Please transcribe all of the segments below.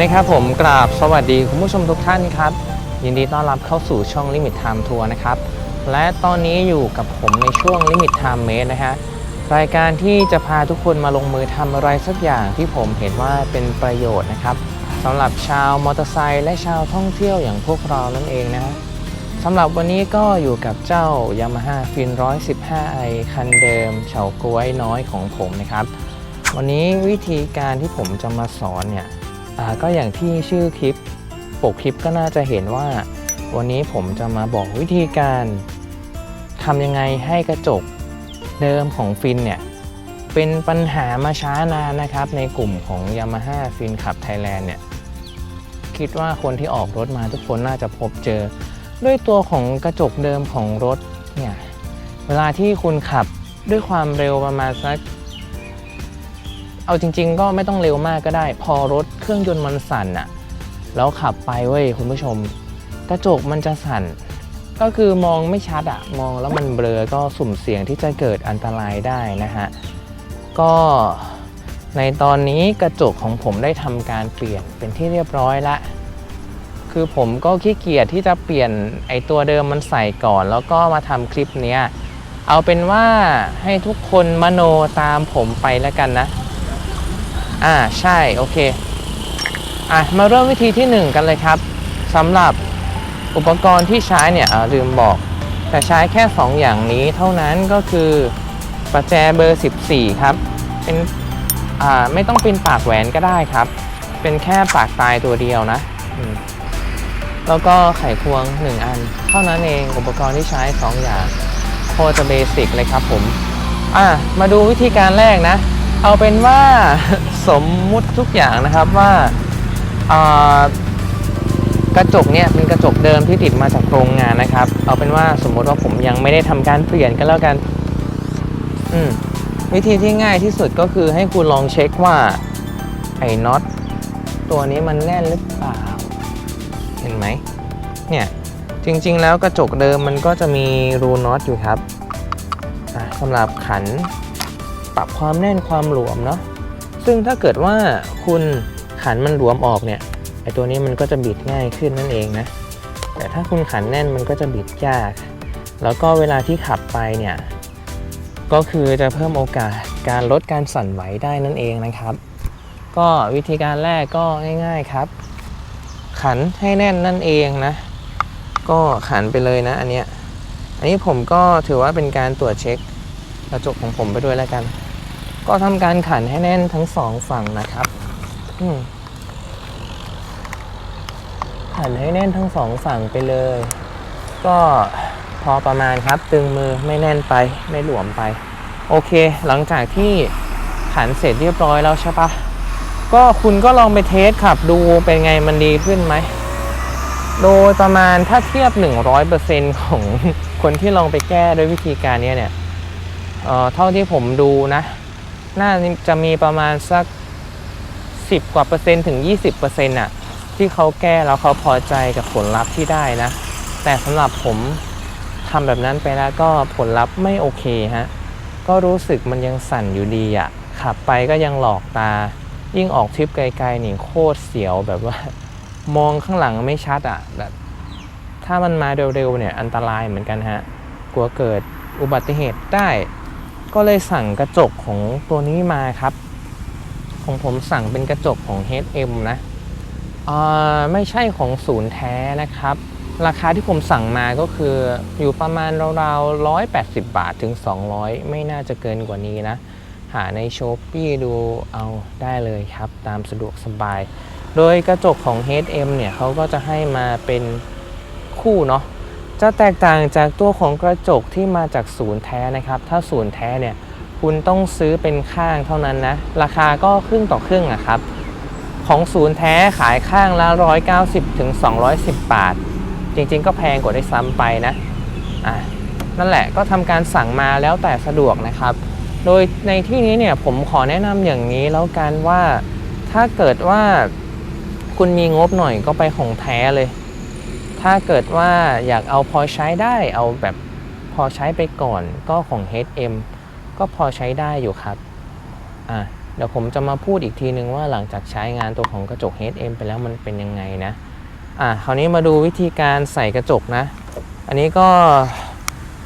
นะครับผมกราบสวัสดีคุณผู้ชมทุกท่านครับ ยินดีต้อนรับเข้าสู่ช่อง Limit Time Tour นะครับ และตอนนี้อยู่กับผมในช่วง Limit Time Made นะฮะรายการที่จะพาทุกคนมาลงมือทำอะไรสักอย่างที่ผมเห็นว่าเป็นประโยชน์นะครับสำหรับชาวมอเตอร์ไซค์และชาวท่องเที่ยวอย่างพวกเรานั่นเองนะฮะสำหรับวันนี้ก็อยู่กับเจ้า Yamaha Fin 115i คันเดิมเฉาก้วยน้อยของผมนะครับ วันนี้วิธีการที่ผมจะมาสอนเนี่ย อ่าก็อย่างที่ชื่อคลิปปกคลิปก็น่าจะเห็นว่า วันนี้ผมจะมาบอกวิธีการทำยังไงให้กระจกเดิมของฟินเนี่ยเป็นปัญหามาช้านานนะครับ ในกลุ่มของ Yamaha Fin Club Thailand เนี่ยคิดว่าคนที่ออกรถมาทุกคนน่าจะพบเจอ ด้วยตัวของกระจกเดิมของรถเนี่ยเวลาที่คุณขับด้วยความเร็วประมาณสัก เอาจริง ๆ ก็ไม่ต้องเร็วมากก็ได้ พอรถเครื่องยนต์มันสั่นอะแล้วขับไปเว้ยคุณผู้ชม กระจกมันจะสั่น ก็คือมองไม่ชัดอะมองแล้วมันเบลอก็สุ่มเสี่ยงที่จะเกิดอันตรายได้นะฮะก็ในตอนนี้กระจกของผมได้ทำการเปลี่ยนเป็นที่เรียบร้อยละคือผมก็ขี้เกียจที่จะเปลี่ยนไอตัวเดิมมันใส่ก่อน แล้วก็มาทำคลิปเนี้ยเอาเป็นว่าให้ทุกคนมโนตามผมไปแล้วกันนะ อ่าใช่โอเคอะมาเริ่มวิธีที่ 1 กันเลยครับสำหรับอุปกรณ์ที่ใช้เนี่ยลืมบอก แต่ใช้แค่ 2 อย่างนี้เท่านั้นก็คือประแจเบอร์ 14 ครับ เป็นอ่าไม่ต้องเป็นปากแหวนก็ได้ครับ เป็นแค่ปากตายตัวเดียวนะแล้วก็ไขควง 1 อัน เท่านั้นเองอุปกรณ์ที่ใช้ 2 อย่างโคตรจะเบสิกเลยครับผมอะมาดูวิธีการแรกนะ เอาเป็นว่าสมมุติทุกอย่างนะครับว่าากระจกเนี่ยเป็นกระจกเดิมที่ติดมาจากโรงงานนะครับ เอาเป็นว่าสมมุติว่าผมยังไม่ได้ทำการเปลี่ยนก็แล้วกัน อืมวิธีที่ง่ายที่สุดก็คือให้คุณลองเช็คว่าไอ้น็อตตัวนี้มันแน่นหรือเปล่า เห็นไหมเนี่ยจริงๆแล้วกระจกเดิมมันก็จะมีรูน็อตอยู่ครับสำหรับขัน ปรับความแน่นความหลวมเนาะซึ่งถ้าเกิดว่าคุณขันมันหลวมออกเนี่ยไอตัวนี้มันก็จะบิดง่ายขึ้นนั่นเองนะแต่ถ้าคุณขันแน่นมันก็จะบิดยาก แล้วก็เวลาที่ขับไปเนี่ยก็คือจะเพิ่มโอกาสการลดการสั่นไหวได้นั่นเองนะครับ ก็วิธีการแรกก็ง่ายๆครับ ขันให้แน่นนั่นเองนะ ก็ขันไปเลยนะอันเนี้ยอันนี้ผมก็ถือว่าเป็นการตรวจเช็คกระจกของผมไปด้วยแล้วกัน ก็ทำการขันให้แน่นทั้งสองฝั่งนะครับขันให้แน่นทั้งสองฝั่งไปเลย ก็พอประมาณครับ ตึงมือไม่แน่นไปไม่หลวมไป โอเค หลังจากที่ขันเสร็จเรียบร้อยแล้วใช่ปะก็คุณก็ลองไปเทสขับดูเป็นไงมันดีขึ้นไหม โดยประมาณถ้าเทียบ 100%ของคนที่ลองไปแก้ด้วยวิธีการนี้เนี่ยเอ่อเท่าที่ผมดูนะ น่าจะมีประมาณสัก 10 กว่าเปอร์เซ็นต์ถึง 20เปอร์เซ็นต์อะที่เขาแก้แล้วเขาพอใจกับผลลัพธ์ที่ได้นะ แต่สำหรับผมทำแบบนั้นไปแล้วก็ผลลัพธ์ไม่โอเคฮะ ก็รู้สึกมันยังสั่นอยู่ดีอะขับไปก็ยังหลอกตา ยิ่งออกทริปไกลๆนี่โคตรเสียวแบบว่า มองข้างหลังไม่ชัดอะแบบถ้ามันมาเร็วๆเนี่ยอันตรายเหมือนกันฮะ กลัวเกิดอุบัติเหตุได้ ก็เลยสั่งกระจกของตัวนี้มาครับ ของผมสั่งเป็นกระจกของ HM นะไม่ใช่ของศูนย์แท้นะครับ ราคาที่ผมสั่งมาก็คืออยู่ประมาณราวๆ180 บาทถึง 200 ไม่น่าจะเกินกว่านี้นะ หาในช้อปปีดูเอาได้เลยครับ ตามสะดวกสบาย โดยกระจกของ HM เนี่ยเขาก็จะให้มาเป็นคู่เนาะ จะแตกต่างจากตัวของกระจกที่มาจากศูนย์แท้นะครับ ถ้าศูนย์แท้เนี่ยคุณต้องซื้อเป็นข้างเท่านั้นนะ ราคาก็ครึ่งต่อครึ่งอะครับ ของศูนย์แท้ขายข้างละ 190ถึง210 บาท จริงๆ ก็แพงกว่าได้ซ้ำไปนะอะนั่นแหละก็ทำการสั่งมาแล้วแต่สะดวกนะครับ โดยในที่นี้เนี่ยผมขอแนะนำอย่างนี้แล้วกันว่าถ้าเกิดว่าคุณมีงบหน่อยก็ไปของแท้เลย ถ้าเกิดว่าอยากเอาพอใช้ได้เอาแบบพอใช้ไปก่อนก็ของ HM ก็พอใช้ได้อยู่ครับอะเดี๋ยวผมจะมาพูดอีกทีนึงว่าหลังจากใช้งานตัวของกระจก HM ไปแล้วมันเป็นยังไงนะอะคราวนี้มาดูวิธีการใส่กระจกนะ อันนี้ก็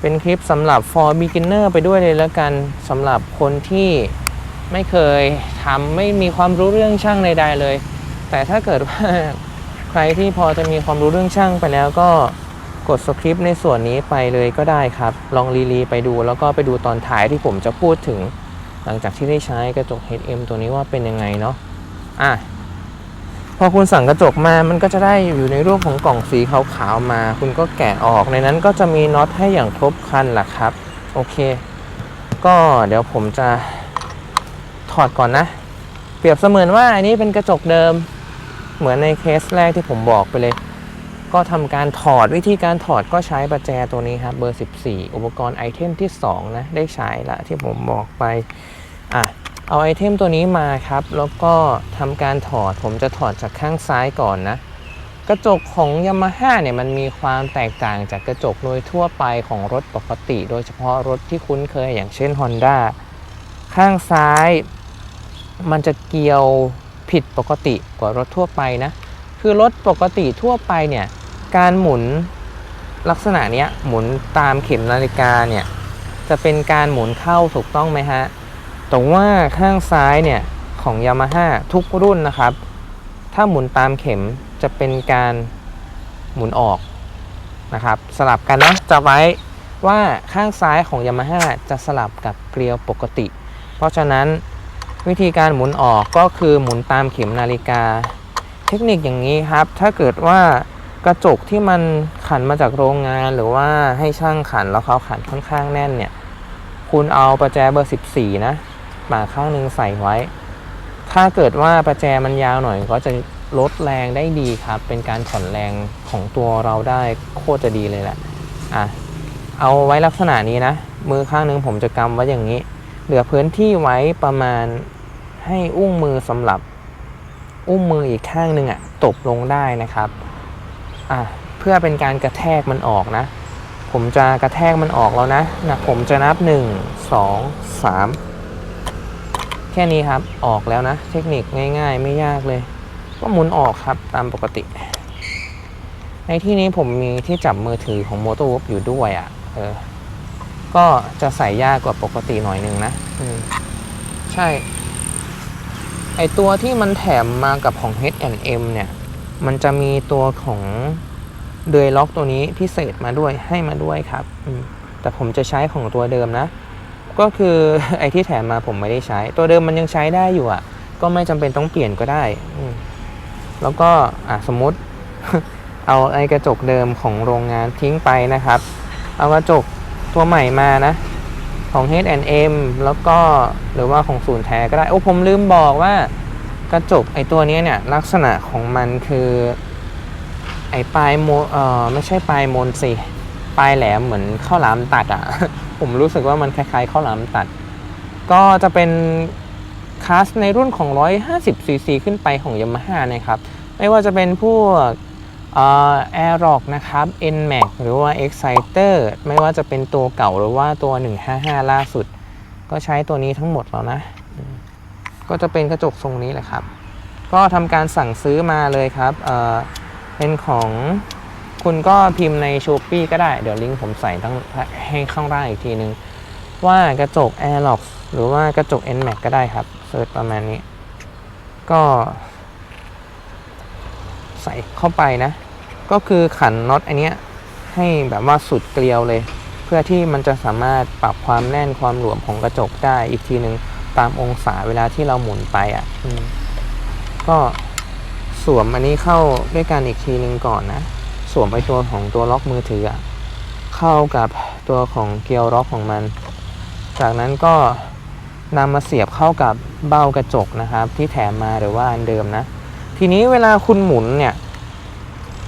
เป็นคลิปสำหรับ for beginner ไปด้วยเลยแล้วกันสำหรับคนที่ไม่เคยทำไม่มีความรู้เรื่องช่างใดๆเลย แต่ถ้าเกิดว่า ใครที่พอจะมีความรู้เรื่องช่างไปแล้วก็กดสคริปต์ในส่วนนี้ไปเลยก็ได้ครับ ลองรีรีไปดูแล้วก็ไปดูตอนท้ายที่ผมจะพูดถึง หลังจากที่ได้ใช้กระจก HM ตัวนี้ว่าเป็นยังไงเนาะอะพอคุณสั่งกระจกมามันก็จะได้อยู่ในรูปของกล่องสีขาวๆมา คุณก็แกะออกในนั้นก็จะมีน็อตให้อย่างครบครันแหละครับ โอเค ก็เดี๋ยวผมจะถอดก่อนนะ เปรียบเสมือนว่าอันนี้เป็นกระจกเดิม เหมือนในเคสแรกที่ผมบอกไปเลย ก็ทำการถอดวิธีการถอดก็ใช้ประแจตัวนี้ครับเบอร์ 14 อุปกรณ์ไอเทมที่ 2 นะ ได้ใช้ละที่ผมบอกไปอะเอาไอเทมตัวนี้มาครับ แล้วก็ทำการถอดผมจะถอดจากข้างซ้ายก่อนนะกระจกของ Yamaha เนี่ยมันมีความแตกต่างจากกระจกโดยทั่วไปของรถปกติ โดยเฉพาะรถที่คุ้นเคยอย่างเช่น Honda ข้างซ้าย มันจะเกี่ยว ผิดปกติกว่ารถทั่วไปนะ คือรถปกติทั่วไปเนี่ยการหมุนลักษณะเนี้ยหมุนตามเข็มนาฬิกาเนี่ยจะเป็นการหมุนเข้าถูกต้องไหมฮะแต่ว่าข้างซ้ายเนี่ยของ Yamaha ทุกรุ่นนะครับ ถ้าหมุนตามเข็มจะเป็นการหมุนออกนะครับ สลับกันนะจะไว้ว่าข้างซ้ายของ Yamaha จะสลับกับเกลียวปกติ เพราะฉะนั้น วิธีการหมุนออกก็คือหมุนตามเข็มนาฬิกา เทคนิคอย่างนี้ครับ ถ้าเกิดว่ากระจกที่มันขันมาจากโรงงานหรือว่าให้ช่างขันแล้วเขาขันค่อนข้างแน่นเนี่ย คุณเอาประแจเบอร์ 14 นะมาข้างหนึงใส่ไว้ ถ้าเกิดว่าประแจมันยาวหน่อยก็จะลดแรงได้ดีครับ เป็นการผ่อนแรงของตัวเราได้โคตรจะดีเลยแหละอะเอาไว้ลักษณะนี้นะ มือข้างหนึงผมจะกำไว้อย่างนี้ เหลือพื้นที่ไว้ประมาณ ให้อุ้งมือสำหรับอุ้งมืออีกข้างหนึ่งอะตบลงได้นะครับอะเพื่อเป็นการกระแทกมันออกนะ ผมจะกระแทกมันออกแล้วนะนะผมจะนับ 1 2 3 แค่นี้ครับออกแล้วนะ เทคนิคง่ายๆ ไม่ยากเลย ก็หมุนออกครับตามปกติ ในที่นี้ผมมีที่จับมือถือของ m o t o w o p อยู่ด้วยอะ่ะเออก็จะใส่ยากกว่าปกติหน่อยนึงนะ อืม ใช่ ไอตัวที่มันแถมมากับของ H&M เนี่ย มันจะมีตัวของเดยล็อกตัวนี้พิเศษมาด้วยให้มาด้วยครับแต่ผมจะใช้ของตัวเดิมนะ ก็คือไอที่แถมมาผมไม่ได้ใช้ ตัวเดิมมันยังใช้ได้อยู่อะ ก็ไม่จำเป็นต้องเปลี่ยนก็ได้แล้วก็อะสมมติเอาไอกระจกเดิมของโรงงานทิ้งไปนะครับ เอากระจกตัวใหม่มานะ ของ H&M แล้วก็หรือว่าของศูนย์แท้ก็ได้ โอ้ผมลืมบอกว่ากระจกไอตัวนี้เนี่ย ลักษณะของมันคือ ไอปลายโมเอ่อไม่ใช่ปลายมนสิปลายแหลมเหมือนข้าวหลามตัดอะ่ะ ผมรู้สึกว่ามันคล้ายๆข้าวหลามตัด ก็จะเป็นคลาสในรุ่นของ 150 cc ขึ้นไปของ Yamaha นะครับ ไม่ว่าจะเป็นพวก เอ่อ Aerox นะครับ NMAX หรือว่า Exciter ไม่ว่าจะเป็นตัวเก่าหรือว่าตัว 155 ล่าสุด ก็ใช้ตัวนี้ทั้งหมดแล้วนะ ก็จะเป็นกระจกทรงนี้แหละครับ ก็ทำการสั่งซื้อมาเลยครับเเป็นของคุณก็พิมพ์ใน s h อ p e ก็ได้ เดี๋ยวลิงก์ผมใส่ทั้งให้ข้างล่างอีกทีนึง ว่ากระจก Aerox หรือว่ากระจก NMAX ก็ได้ครับเซิร์ชประมาณนี้ ก็ใส่เข้าไปนะ ก็คือขันน็อตอันเนี้ยให้แบบว่าสุดเกลียวเลย เพื่อที่มันจะสามารถปรับความแน่นความหลวมของกระจกได้อีกทีหนึ่งตามองศาเวลาที่เราหมุนไปอะก็สวมอันนี้เข้าด้วยกันอีกทีหนึ่งก่อนนะ สวมไปตัวของตัวล็อกมือถืออะเข้ากับตัวของเกลียวล็อกของมัน จากนั้นก็นำมาเสียบเข้ากับเบ้ากระจกนะครับ ที่แถมมาหรือว่าอันเดิมนะ ทีนี้เวลาคุณหมุนเนี่ย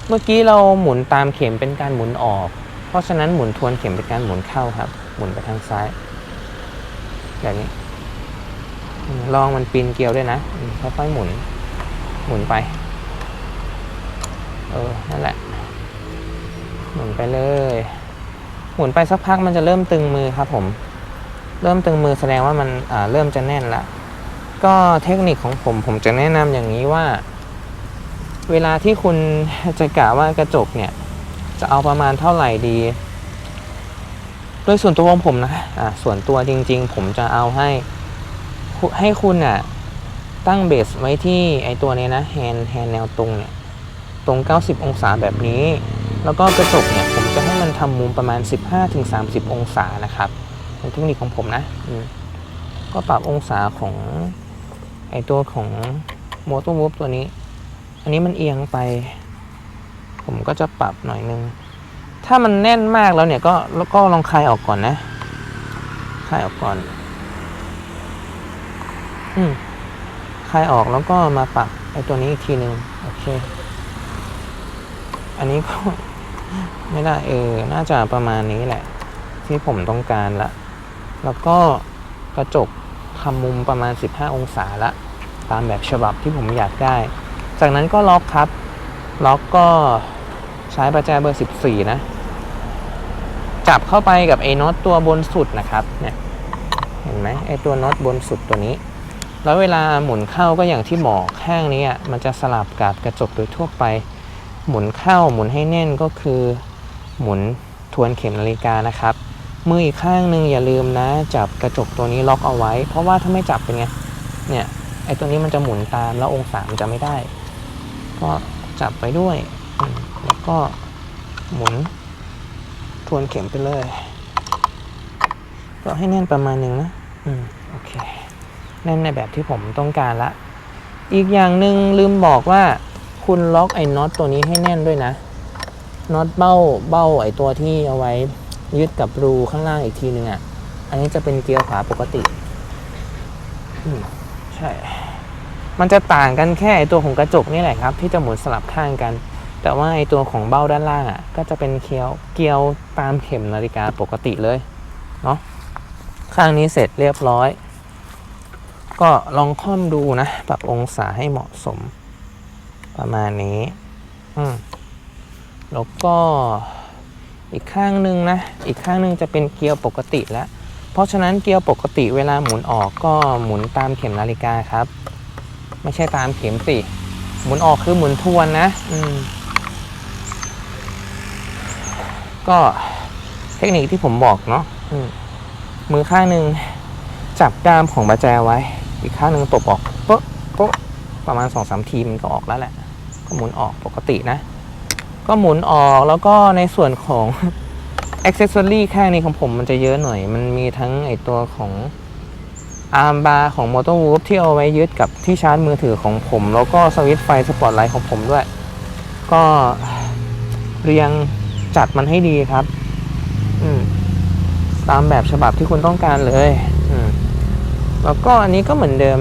เมื่อกี้เราหมุนตามเข็มเป็นการหมุนออก เพราะฉะนั้นหมุนทวนเข็มเป็นการหมุนเข้าครับ หมุนไปทางซ้าย แบบนี้ ลองมันปีนเกลียวด้วยนะ ค่อยๆหมุน หมุนไป เออ นั่นแหละ หมุนไปเลย หมุนไปสักพักมันจะเริ่มตึงมือครับผม เริ่มตึงมือแสดงว่ามันเริ่มจะแน่นละ ก็เทคนิคของผมผมจะแนะนำอย่างนี้ว่า เวลาที่คุณจะกะว่ากระจกเนี่ย จะเอาประมาณเท่าไหร่ดี โดยส่วนตัวของผมนะอะส่วนตัวจริง ๆ ผมจะเอาให้ ให้คุณอะตั้งเบสไว้ที่ไอตัวเนี้ยนะแฮนแฮนแนวตรงเนี่ย ตรง 90 องศาแบบนี้ แล้วก็กระจกเนี่ยผมจะให้มันทำมุมประมาณ 15-30 องศานะครับเป็นเทคนิคของผมนะอืก็ปรับองศาของไอตัวของโมโตอร์วูฟตัวนี้ อันนี้มันเอียงไป ผมก็จะปรับหน่อยนึง ถ้ามันแน่นมากแล้วเนี่ยก็แล้วก็ลองคลายออกก่อนนะคลายออกก่อน อืมคลายออกแล้วก็มาปรับไอ้ตัวนี้อีกทีหนึ่งโอเค อันนี้ก็ไม่ได้เออ น่าจะประมาณนี้แหละ ที่ผมต้องการละ แล้วก็กระจกทำมุมประมาณ 15 องศาละ ตามแบบฉบับที่ผมอยากได้ จากนั้นก็ล็อกครับ ล็อกก็ใช้ประแจเบอร์ 14 นะ จับเข้าไปกับไอ้น็อตตัวบนสุดนะครับเนี่ยเห็นไหมไอ้ตัวน็อตบนสุดตัวนี้ แล้วเวลาหมุนเข้าก็อย่างที่บอกข้างนี้อะมันจะสลับกับกระจกโดยทั่วไป หมุนเข้าหมุนให้แน่นก็คือ หมุนทวนเข็มนาฬิกานะครับมืออีกข้างหนึ่งอย่าลืมนะ จับกระจกตัวนี้ล็อกเอาไว้ เพราะว่าถ้าไม่จับเป็นไงเนี่ยไอ้ตัวนี้มันจะหมุนตามแล้วองศามันจะไม่ได้ ก็จับไปด้วย แล้วก็หมุนทวนเข็มไปเลย ก็ให้แน่นประมาณหนึ่งนะ อืม โอเค แน่นในแบบที่ผมต้องการละ อีกอย่างหนึ่งลืมบอกว่าคุณล็อกไอ้น็อตตัวนี้ให้แน่นด้วยนะ น็อตเบ้าเบ้าไอ้ตัวที่เอาไว้ยึดกับรูข้างล่างอีกทีหนึ่งอะ อันนี้จะเป็นเกียร์ขวาปกติ อืม ใช่ มันจะต่างกันแค่ตัวของกระจกนี่แหละครับ ที่จะหมุนสลับข้างกัน แต่ว่าไอตัวของเบ้าด้านล่างอะก็จะเป็นเกียวเกลียวตามเข็มนาฬิกาปกติเลยเนาะข้างนี้เสร็จเรียบร้อย ก็ลองค่อมดูนะปรับองศาให้เหมาะสม ประมาณนี้อืมแล้วก็อีกข้างหนึ่งนะ อีกข้างหนึ่งจะเป็นเกียร์ปกติแล้ว เพราะฉะนั้นเกียร์ปกติเวลาหมุนออกก็หมุนตามเข็มนาฬิกาครับ ไม่ใช่ตามเข็มสิหมุนออกคือหมุนทวนนะ อืม ก็เทคนิคที่ผมบอกเนาะอืมมือข้างหนึ่งจับด้ามของประแจไว้ อีกข้างหนึ่งตบออกโป๊ะโป๊ะประมาณ2องสามทีมันก็ออกแล้วแหละ ก็หมุนออกปกตินะ ก็หมุนออกแล้วก็ในส่วนของอ c เซ s ซอรี่ข้างนี้ของผมมันจะเยอะหน่อย มันมีทั้งไอตัวของ อาร์มบาร์ของมอเตอร์วูฟที่เอาไว้ยึดกับที่ชาร์จมือถือของผม แล้วก็สวิตช์ไฟสปอตไลท์ของผมด้วย ก็เรียงจัดมันให้ดีครับ อืมตามแบบฉบับที่คุณต้องการเลย อืมแล้วก็อันนี้ก็เหมือนเดิม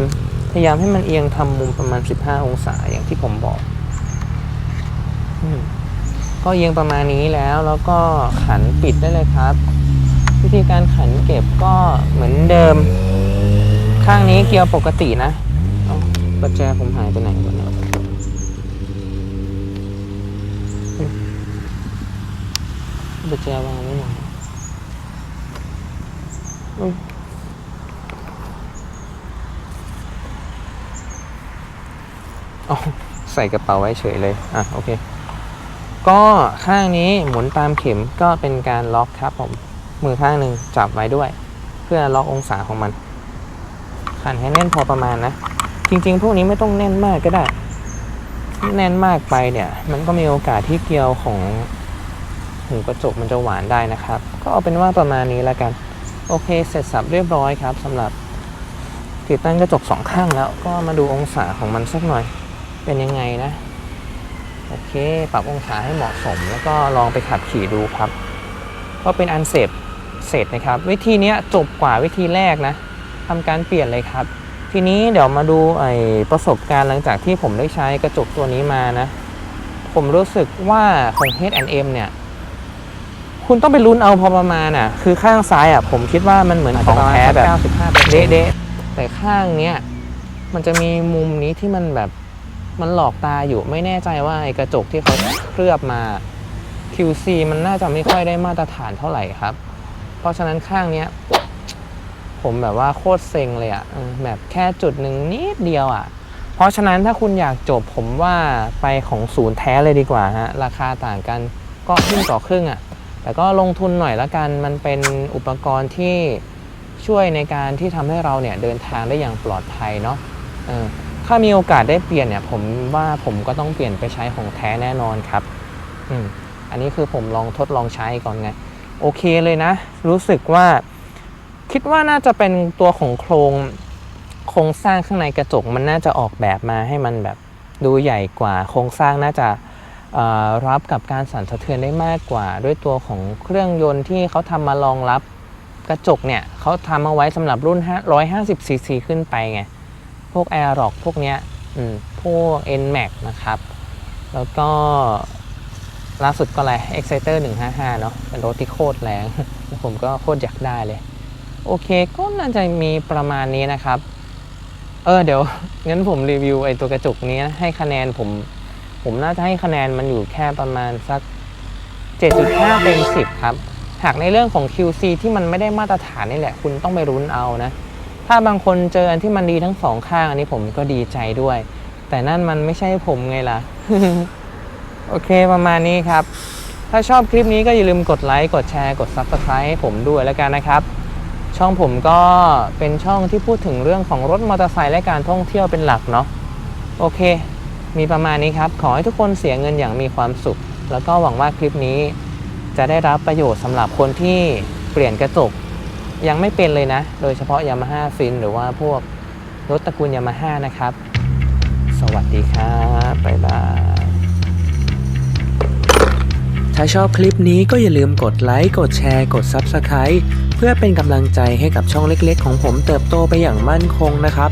พยายามให้มันเอียงทำมุมประมาณ 15 องศาอย่างที่ผมบอก อืมก็เอียงประมาณนี้แล้วแล้วก็ขันปิดได้เลยครับ วิธีการขันเก็บก็เหมือนเดิม ข้างนี้เกียร์ปกตินะเอ้าประแจผมหายไปไหนหมดเนี่ยอืมประแจวางไว้ไหนอืมอ๋อใส่กระเป๋าไว้เฉยเลย อะ โอเค ก็ข้างนี้หมุนตามเข็มก็เป็นการล็อกครับผม มือข้างหนึ่งจับไว้ด้วย เพื่อล็อกองศาของมัน ขันให้แน่นพอประมาณนะ จริง ๆ พวกนี้ไม่ต้องแน่นมากก็ได้ แน่นมากไปเนี่ย มันก็มีโอกาสที่เกลียวของหูกระจกมันจะหวานได้นะครับ ก็เอาเป็นว่าประมาณนี้แล้วกัน โอเค เสร็จสับเรียบร้อยครับสำหรับติดตั้งกระจกสองข้างแล้ว ก็มาดูองศาของมันสักหน่อยเป็นยังไงนะ โอเค ปรับองศาให้เหมาะสม แล้วก็ลองไปขับขี่ดูครับ ก็เป็นอันเสร็จเสร็จนะครับ วิธีนี้จบกว่าวิธีแรกนะ ทำการเปลี่ยนเลยครับ ทีนี้เดี๋ยวมาดูไอ้ประสบการณ์หลังจากที่ผมได้ใช้กระจกตัวนี้มานะ ผมรู้สึกว่าของ H&M เนี่ย คุณต้องไปลุ้นเอาพอประมาณอะ คือข้างซ้ายอะผมคิดว่ามันเหมือนของแท้แบบเด๊ะๆแต่ข้างเนี้ยมันจะมีมุมนี้ที่มันแบบมันหลอกตาอยู่ไม่แน่ใจว่าไอ้กระจกที่เขาเคลือบมา QC มันน่าจะไม่ค่อยได้มาตรฐานเท่าไหร่ครับ เพราะฉะนั้นข้างเนี้ย ผมแบบว่าโคตรเซ็งเลยอะแบบแค่จุดหนึ่งนิดเดียวอะเพราะฉะนั้นถ้าคุณอยากจบผมว่าไปของศูนย์แท้เลยดีกว่าฮะ ราคาต่างกันก็ครึ่งต่อครึ่งอะ่ะแต่ก็ลงทุนหน่อยละกันมันเป็นอุปกรณ์ที่ช่วยในการที่ทำให้เราเนี่ยเดินทางได้อย่างปลอดภัยเนาะเออถ้ามีโอกาสได้เปลี่ยนเนี่ยผมว่าผมก็ต้องเปลี่ยนไปใช้ของแท้แน่นอนครับอืมอันนี้คือผมลองทดลองใช้ก่อนไง โอเคเลยนะ รู้สึกว่า คิดว่าน่าจะเป็นตัวของโครงโครงสร้างข้างในกระจกมันน่าจะออกแบบมาให้มันแบบดูใหญ่กว่า โครงสร้างน่าจะรับกับการสั่นสะเทือนได้มากกว่า ด้วยตัวของเครื่องยนต์ที่เขาทำมารองรับกระจกเนี่ยเขาทำเอาไว้สำหรับรุ่น 150 ซีซีขึ้นไปไง พวก a i r o c พวกเนี้ยอืมพวก NMAX นะครับ แล้วก็ล่าสุดก็อะไร Exciter 155 เนาะเป็นรถที่โคตรแรง ผมก็โคตรอยากได้เลย โอเคก็น่าจะมีประมาณนี้นะครับ เออเดี๋ยวงั้นผมรีวิวไอ้ตัวกระจกนี้ให้คะแนนผม ผมน่าจะให้คะแนนมันอยู่แค่ประมาณสัก 7.5 เต็ม 10 ครับ หากในเรื่องของ QC ที่มันไม่ได้มาตรฐานนี่แหละ คุณต้องไปรุ้นเอานะ ถ้าบางคนเจออันที่มันดีทั้งสองข้างอันนี้ผมก็ดีใจด้วย แต่นั่นมันไม่ใช่ผมไงล่ะ โอเคประมาณนี้ครับ ถ้าชอบคลิปนี้ก็อย่าลืมกดไลค์ กดแชร์ กด Subscribe ให้ผมด้วยแล้วกันนะครับ ช่องผมก็เป็นช่องที่พูดถึงเรื่องของรถมอเตอร์ไซค์และการท่องเที่ยวเป็นหลักเนาะโอเค มีประมาณนี้ครับ ขอให้ทุกคนเสียเงินอย่างมีความสุข แล้วก็หวังว่าคลิปนี้ จะได้รับประโยชน์สำหรับคนที่เปลี่ยนกระจกยังไม่เป็นเลยนะ โดยเฉพาะ Yamaha Fin หรือว่าพวกรถตระกูล Yamaha นะครับ สวัสดีครับบ๊ายบายถ้าชอบคลิปนี้ก็อย่าลืมกดไลค์ กดแชร์ กด Subscribe พื่อเป็นกำลังใจให้กับช่องเล็กๆ ของผมเติบโตไปอย่างมั่นคงนะครับ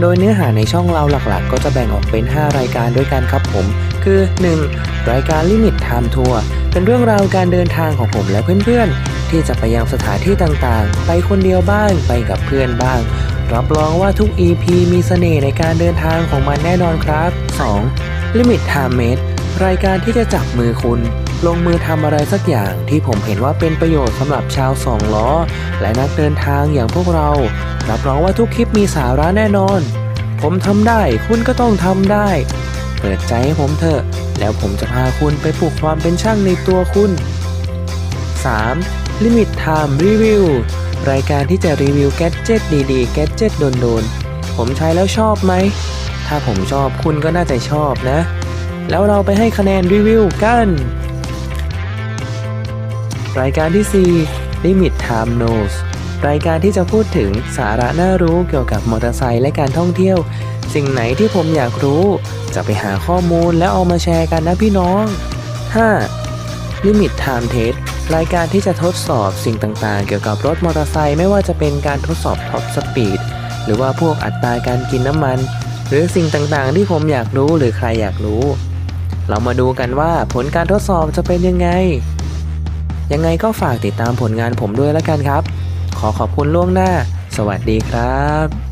โดยเนื้อหาในช่องเราหลักๆ ก็จะแบ่งออกเป็น 5 รายการด้วยกันครับผม คือ 1. รายการ Limit Time Tour เป็นเรื่องราวการเดินทางของผมและเพื่อนๆ ที่จะไปยังสถานที่ต่างๆ ไปคนเดียวบ้างไปกับเพื่อนบ้างรับรองว่าทุก EP มีเสน่ห์ในการเดินทางของมันแน่นอนครับ 2. Limit Time Made รายการที่จะจับมือคุณ ลงมือทำอะไรสักอย่างที่ผมเห็นว่าเป็นประโยชน์สำหรับชาวสองล้อ และนักเดินทางอย่างพวกเรา รับรองว่าทุกคลิปมีสาระแน่นอน ผมทำได้คุณก็ต้องทำได้ เปิดใจให้ผมเถอะ แล้วผมจะพาคุณไปปลุกความเป็นช่างในตัวคุณ 3. Limit Time Review รายการที่จะรีวิวแกดเจิตดีๆ แกดเจิตโดนๆ ผมใช้แล้วชอบไหม ถ้าผมชอบคุณก็น่าจะชอบนะ แล้วเราไปให้คะแนนรีวิวกัน รายการที่ 4 Limit Time Knows รายการที่จะพูดถึงสาระน่ารู้เกี่ยวกับมอเตอร์ไซค์และการท่องเที่ยว สิ่งไหนที่ผมอยากรู้ จะไปหาข้อมูลแล้วเอามาแชร์กันนะพี่น้อง 5. Limit Time Test รายการที่จะทดสอบสิ่งต่างๆ เกี่ยวกับรถมอเตอร์ไซค์ไม่ว่าจะเป็นการทดสอบท็อปสปีดหรือว่าพวกอัตราการกินน้ำมัน หรือสิ่งต่างๆ ที่ผมอยากรู้หรือใครอยากรู้ เรามาดูกันว่าผลการทดสอบจะเป็นยังไง ยังไงก็ฝากติดตามผลงานผมด้วยแล้วกันครับ ขอขอบคุณล่วงหน้า สวัสดีครับ